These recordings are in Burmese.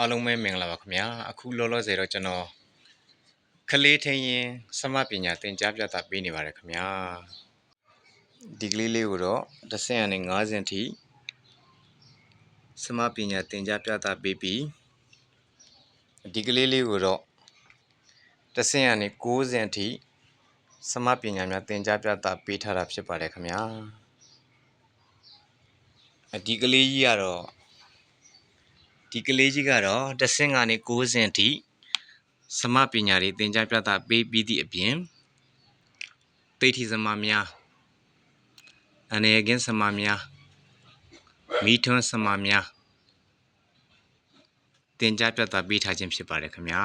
အားလုံးပဲမင်္ဂလာပါခင်ဗျာအခုလောလောဆယ်တော့ကျွန်တော်ကလေးထင်းရင်စမပညာသင်ကြားပြသပေးနေပါတယ်ခင်ဗျာဒီကလေးလေးကိုတော့တစ်ဆင့်အနေ9ဆင့်ထိစမပညာသင်ကြားပြသပေးပြီးဒီကလေးလေးကိုတော့တစ်ဆင့်အနေ9ဆင့်ထိစမပညာများသင်ကြားပြသပေးထားတာဖြစ်ပါတယ်ခင်ဗျာအဒီကလေးကြီးကတော့ ဒီကလေးကြီးကတော့တစ်ဆင့်ကနေ9ဆင့်အထိစမပညာတွေသင်ကြားပြသပေးပြီးသည့်အပြင်သိဋ္ဌိစမများအနေကင်းစမများမိထွန်းစမများသင်ကြားပြသပေးထားခြင်းဖြစ်ပါတယ်ခင်ဗျာ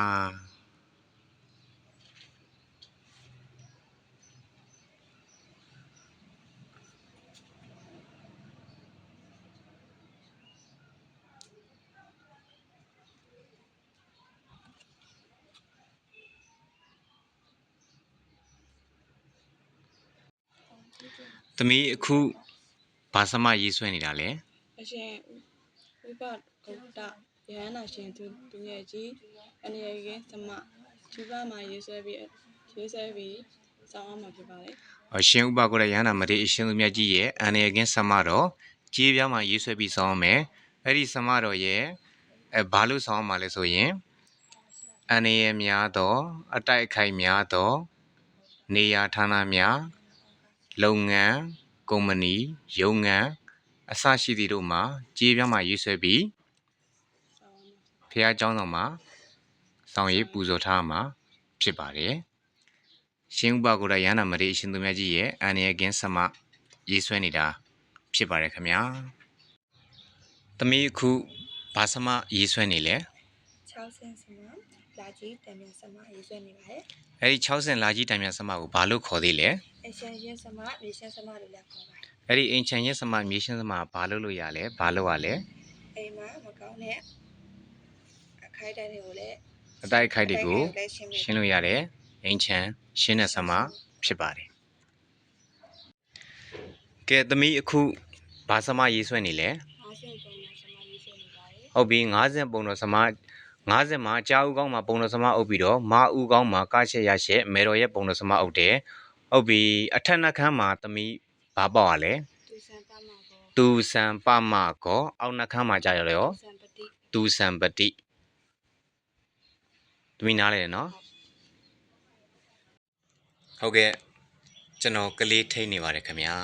သမီးအခုဘာစမရေးဆွဲနေတာလဲအရှင်ဝိပဂုတ်တယဟန္တာရှင်သူသူငယ်ကြီးအနေရကင်းသမဂျူပါမှာရေးဆွဲပြီးရေးဆွဲပြီးစောင်းအောင်မှာဖြစ်ပါတယ်အရှင်ဥပဂုရယန္နာမတိအရှင်သူမြတ်ကြီးရဲ့အန္တရာယ်ကင်းစမတော်ကြေးပြားမှာရေးဆွဲပြီးဆောင်းအောင်မယ်အဲ့ဒီစမတော်ရဲ့အဲဘာလို့ဆောင်းအောင်မှာလဲဆိုရင်အန္တရာယ်များသော အတိုက်အခိုက်များသော နေရာဌာနများ လုပ်ငန်းကုမ္ပဏီရုံးငန်းအစရှိသည့်တို့မှာကြေးပြားမှာရေးဆွဲပြီး စောင်းအောင်မှာ ဖះเจ้าတော်မှာဆောင်ရည်ပူဇော်ထားမှာဖြစ်ပါတယ်ရှင်ဥပဂုရယန္နာမတိအရှင်သူမြတ်ကြီးရဲ့အန္တရာယ်ကင်းစမရေးဆွဲနေတာဖြစ်ပါတယ်ခင်ဗျာသမီးအခုဘာစမရေးဆွဲနေလဲ 6ဆင်းစမလာကြီးတံမြစမရေးဆွဲနေပါတယ် အဲ့ဒီ60လာကြီးတိုင်မြန်စမကိုဘာလို့ခေါ်သေးလဲ ။ အရှင်ရင်စမမြေရှင်စမလို့လည်းခေါ်ပါတယ်အဲ့ဒီအင်ချန်ရဲ့စမမြေရှင်းစမကဘာလို့လို့ရလဲဘာလို့ရလဲ။အိမ်မှာမကောင်းတဲ့အခိုက်အတန့်တွေကိုလည်းအတိုက်အခိုက်တွေကိုလည်းရှင်းပြရှင်းလို့ရတဲ့အင်ချန်ရှင်းတဲ့စမဖြစ်ပါတယ်ကဲသမီးအခုဘာစမရေးဆွဲနေလဲ။အားရှင်ပုံနဲ့စမရေးဆွဲနေပါတယ်ဟုတ်ပြီ90ပုံတော်စမ90မှာကြာဦးကောင်းမှာပုံတော်စမအုပ်ပြီးတော့မာဦးကောင်းမှာကားချက်ရရှက်မေတော်ရဲ့ပုံတော်စမအုပ်တယ် ဟုတ်ပြီအထက်နှက်ခမ်းမှာသမီးဘာပေါ့ရလဲ။သူစံပါမှာကောတူဆံပမကောအောက်နှက်ခမ်းမှာကြာရလဲရောစံပတိတူဆံပတိသမီးနားလဲနော်ဟုတ်ကဲ့ကျွန်တော်ကလေးထိနေပါတယ်ခင်ဗျာ